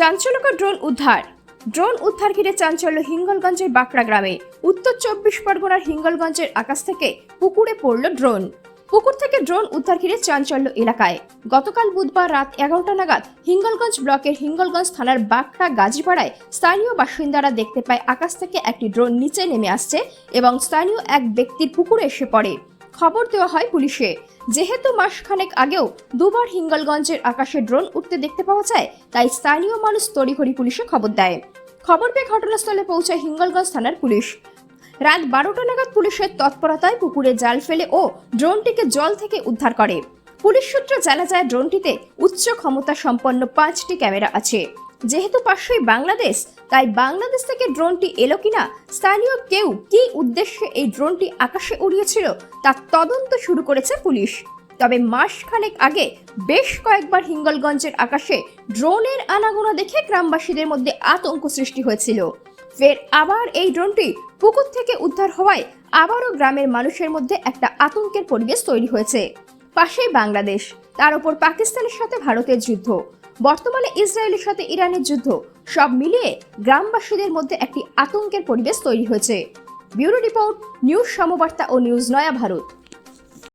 চাঞ্চল্যকর ড্রোন উদ্ধার। ড্রোন উদ্ধার ঘিরে চাঞ্চল্য হিঙ্গলগঞ্জের বাঁকড়া গ্রামে। উত্তর চব্বিশ পরগনার হিঙ্গলগঞ্জের আকাশ থেকে পুকুরে পড়ল ড্রোন। পুকুর থেকে ড্রোন উদ্ধার ঘিরে চাঞ্চল্য এলাকায়। গতকাল বুধবার রাত এগারোটা নাগাদ হিঙ্গলগঞ্জ ব্লকের হিঙ্গলগঞ্জ থানার বাঁকড়া গাজীপাড়ায় স্থানীয় বাসিন্দারা দেখতে পায় আকাশ থেকে একটি ড্রোন নিচে নেমে আসছে এবং স্থানীয় এক ব্যক্তির পুকুরে এসে পড়ে। খবর দেওয়া হয় পুলিশে। যেহেতু মাসখানেক আগেও দুবার হিঙ্গলগঞ্জের আকাশে ড্রোন উঠতে দেখতে পাওয়া যায়, তাই স্থানীয় মানুষ তড়িঘড়ি পুলিশে খবর দেয়। খবর পেয়ে ঘটনাস্থলে পৌঁছায় হিঙ্গলগঞ্জ থানার পুলিশ। রাত বারোটা নাগাদ পুলিশের তৎপরতায় পুকুরে জাল ফেলে ও ড্রোনটিকে জল থেকে উদ্ধার করে। পুলিশ সূত্রে জানা যায়, ড্রোনটিতে উচ্চ ক্ষমতা সম্পন্ন পাঁচটি ক্যামেরা আছে। যেহেতু পাশেই বাংলাদেশ, তাই বাংলাদেশ থেকে ড্রোনটি এলো কিনা, স্থানীয় কেউ কি উদ্দেশ্যে এই ড্রোনটি আকাশে উড়িয়েছিল তার তদন্ত শুরু করেছে পুলিশ। তবে মাস খানেক আগে বেশ কয়েকবার হিঙ্গলগঞ্জের আকাশে ড্রোনের আনাগোনা দেখে গ্রামবাসীদের মধ্যে আতঙ্ক সৃষ্টি হয়েছিল। ফের আবার এই ড্রোনটি পুকুর থেকে উদ্ধার হওয়ায় আবারও গ্রামের মানুষের মধ্যে একটা আতঙ্কের পরিবেশ তৈরি হয়েছে। পাশেই বাংলাদেশ, তার উপর পাকিস্তানের সাথে ভারতের যুদ্ধ। বর্তমানে ইসরায়েলের সাথে ইরানের যুদ্ধ। সব মিলিয়ে গ্রামবাসীদের মধ্যে একটি আতঙ্কের পরিবেশ তৈরি হয়েছে। ব্যুরো রিপোর্ট, নিউজ সমবার্তা ও নিউজ নয়া ভারত।